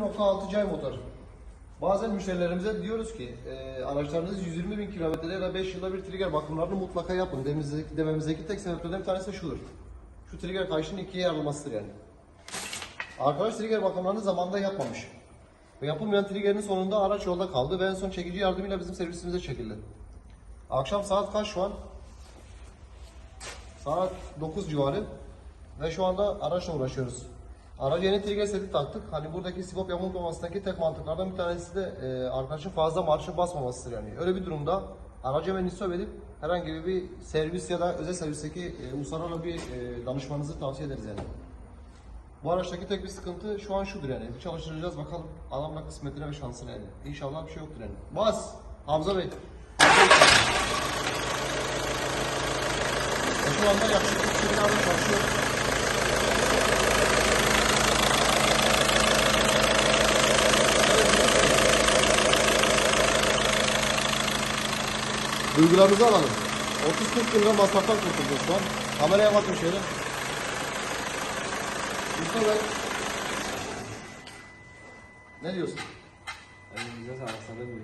1.6 cay motor. Bazen müşterilerimize diyoruz ki e, araçlarınız 120 bin kilometrede ya da 5 yılda bir trigger bakımlarını mutlaka yapın. Dememizdeki, dememizdeki tek sebeplerden bir tanesi de şudur. Şu trigger kayışının ikiye yarılmasıdır yani. Arkadaş trigger bakımlarını zamanında yapmamış. Ve yapılmayan triggerin sonunda araç yolda kaldı ve en son çekici yardımıyla bizim servisimize çekildi. Akşam saat kaç şu an? Saat 9 civarı ve şu anda araçla uğraşıyoruz. Araca yeni trigger seti taktık. Hani buradaki sibop yamulmamasındaki tek mantıklardan bir tanesi de e, arkadaşın fazla marşı basmamasıdır yani. Öyle bir durumda aracı hemen istop edip herhangi bir servis ya da özel servisteki e, usarana bir e, danışmanızı tavsiye ederiz yani. Bu araçtaki tek bir sıkıntı şu an şudur yani. Bir çalıştıracağız bakalım adamla kısmetine ve şansına yani. İnşallah bir şey yoktur yani. Bas! Hamza Bey. Şu anda yaklaşık 2 bin araç çalışıyor. Duygularınızı alalım. 30-40 bin lira masraftan kurtulduk şu an. Kameraya bakın şöyle. Mustafa Bey. Ne diyorsun? Elinize sağlık.